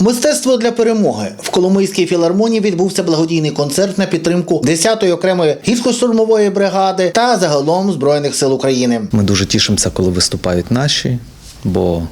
Мистецтво для перемоги в Коломийській філармонії відбувся благодійний концерт на підтримку 10-ї окремої гірсько-штурмової бригади та загалом збройних сил України. Ми дуже тішимося, коли виступають наші, бо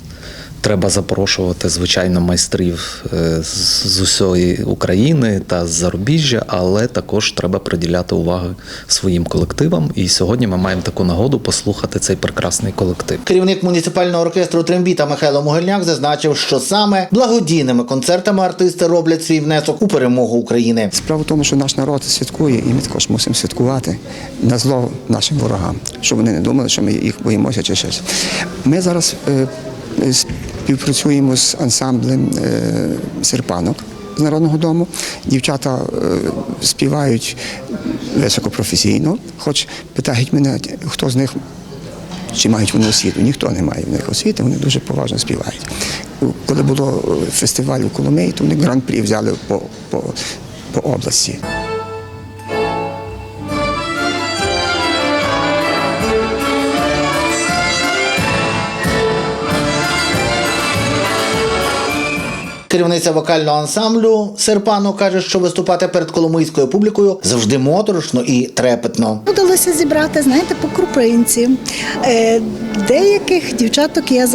треба запрошувати, звичайно, майстрів е, з усієї України та з зарубіжжя, але також треба приділяти увагу своїм колективам. І сьогодні ми маємо таку нагоду послухати цей прекрасний колектив. Керівник муніципального оркестру Трембіта Михайло Могильняк зазначив, що саме благодійними концертами артисти роблять свій внесок у перемогу України. Справа в тому, що наш народ святкує, і ми також мусимо святкувати на зло нашим ворогам, щоб вони не думали, що ми їх боїмося чи щось. Ми зараз е, е, співпрацюємо з ансамблем е, серпанок з народного дому. Дівчата е, співають високопрофесійно, хоч питають мене, хто з них. Чи мають вони освіту? Ніхто не має в них освіти, вони дуже поважно співають. Коли було е, фестиваль у Коломиї, то вони гран-прі взяли по, по, по області. Керівниця вокального ансамблю Серпану каже, що виступати перед коломийською публікою завжди моторошно і трепетно. Вдалося зібрати, знаєте, по крупинці. Деяких дівчаток я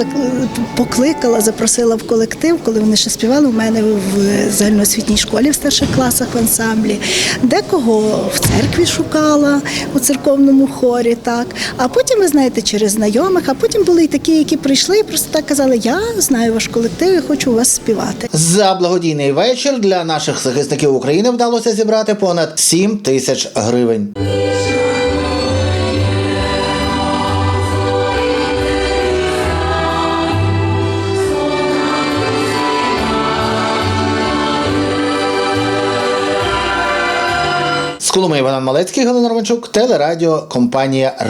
покликала, запросила в колектив, коли вони ще співали у мене в загальноосвітній школі в старших класах в ансамблі. Декого в церкві шукала у церковному хорі, так. А потім, ви знаєте, через знайомих, а потім були і такі, які прийшли і просто так казали: Я знаю ваш колектив і хочу у вас співати. За благодійний вечір для наших захисників України вдалося зібрати понад 7 тисяч гривень. З Коломи Малецький, Галина Романчук, телерадіо компанія